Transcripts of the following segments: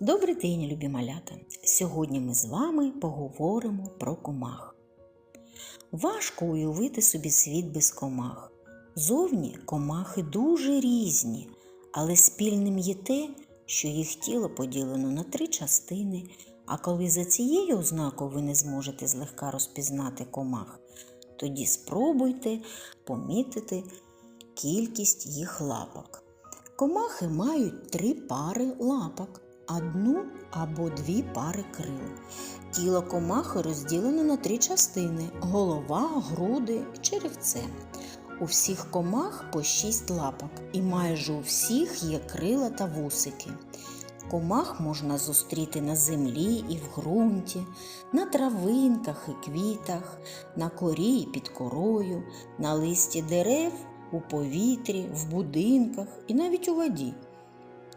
Добрий день, любі малята! Сьогодні ми з вами поговоримо про комах. Важко уявити собі світ без комах. Зовні комахи дуже різні, але спільним є те, що їх тіло поділено на три частини, а коли за цією ознакою ви не зможете злегка розпізнати комах, тоді спробуйте помітити кількість їх лапок. Комахи мають три пари лапок, одну або дві пари крил. Тіло комахи розділено на три частини: голова, груди черевце. У всіх комах по шість лапок, і майже у всіх є крила та вусики. Комах можна зустріти на землі і в ґрунті, на травинках і квітах, на корі і під корою, на листі дерев, у повітрі, в будинках і навіть у воді.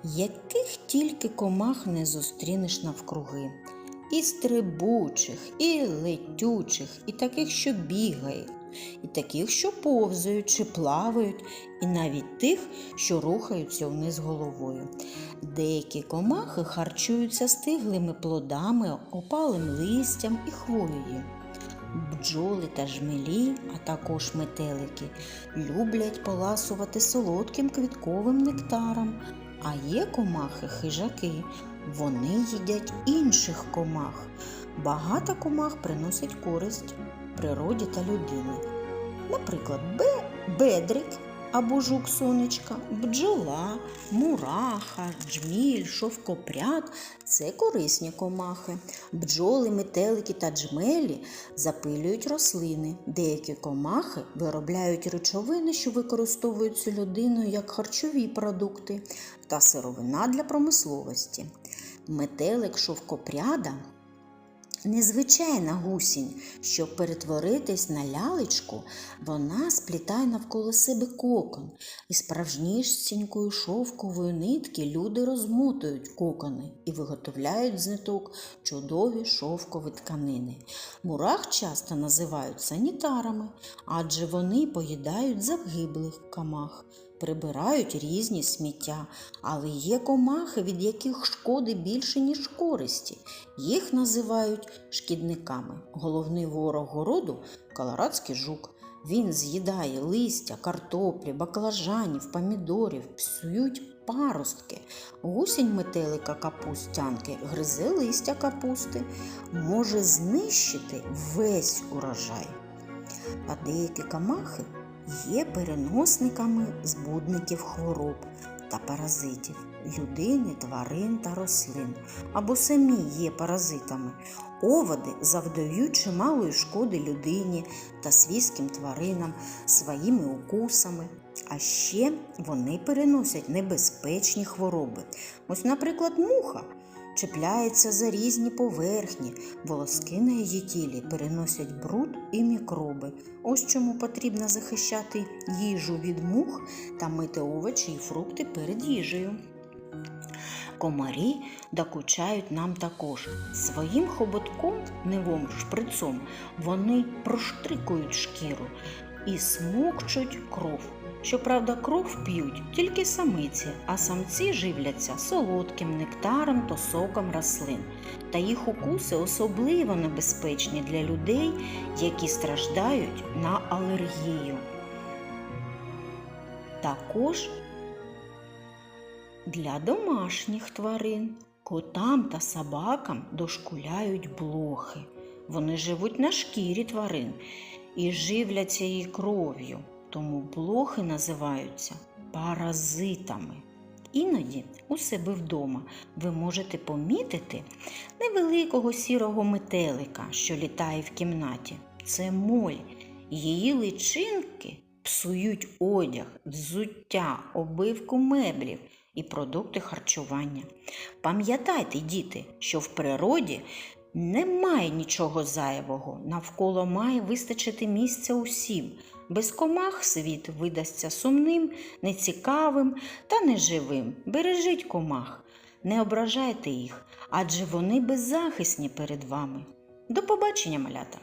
Яких тільки комах не зустрінеш навкруги, і стрибучих, і летючих, і таких, що бігають, і таких, що повзають чи плавають, і навіть тих, що рухаються вниз головою. Деякі комахи харчуються стиглими плодами, опалим листям і хвоєю. Бджоли та жмелі, а також метелики, люблять поласувати солодким квітковим нектаром, а є комахи хижаки. Вони їдять інших комах. Багато комах приносить користь природі та людині. Наприклад, бе- бедрик або жук сонечка, бджола, мураха, джміль, шовкопряд це корисні комахи. Бджоли, метелики та джмелі запилюють рослини. Деякі комахи виробляють речовини, що використовуються людиною як харчові продукти та сировина для промисловості. Метелик шовкопряда Незвичайна гусінь, щоб перетворитись на лялечку, вона сплітає навколо себе кокон, і справжнісінькою шовковою нитки люди розмотують кокони і виготовляють з ниток чудові шовкові тканини. Мурах часто називають санітарами, адже вони поїдають загиблих комах. Прибирають різні сміття, але є комахи, від яких шкоди більше, ніж користі. Їх називають шкідниками. Головний ворог городу колорадський жук. Він з'їдає листя, картоплі, баклажанів, помідорів, псують паростки. Гусінь метелика капустянки гризе листя капусти, може знищити весь урожай. А деякі комахи є переносниками збудників хвороб та паразитів людини, тварин та рослин, або самі є паразитами. Оводи завдають чималої шкоди людині та свійським тваринам своїми укусами. А ще вони переносять небезпечні хвороби. Ось, наприклад, муха чіпляється за різні поверхні, волоски на її тілі переносять бруд і мікроби. Ось чому потрібно захищати їжу від мух та мити овочі і фрукти перед їжею. Комарі докучають нам також. Своїм хоботком, невом шприцом, вони проштрикують шкіру і смокчуть кров. Щоправда, кров п'ють тільки самиці, а самці живляться солодким нектаром та соком рослин. Та їх укуси особливо небезпечні для людей, які страждають на алергію. Також для домашніх тварин котам та собакам дошкуляють блохи. Вони живуть на шкірі тварин і живляться її кров'ю, тому блохи називаються паразитами. Іноді у себе вдома ви можете помітити невеликого сірого метелика, що літає в кімнаті. Це моль. Її личинки псують одяг, взуття, обивку меблів і продукти харчування. Пам'ятайте, діти, що в природі немає нічого зайвого, навколо має вистачити місця усім. Без комах світ видасться сумним, нецікавим та неживим. Бережіть комах, не ображайте їх, адже вони беззахисні перед вами. До побачення, малята!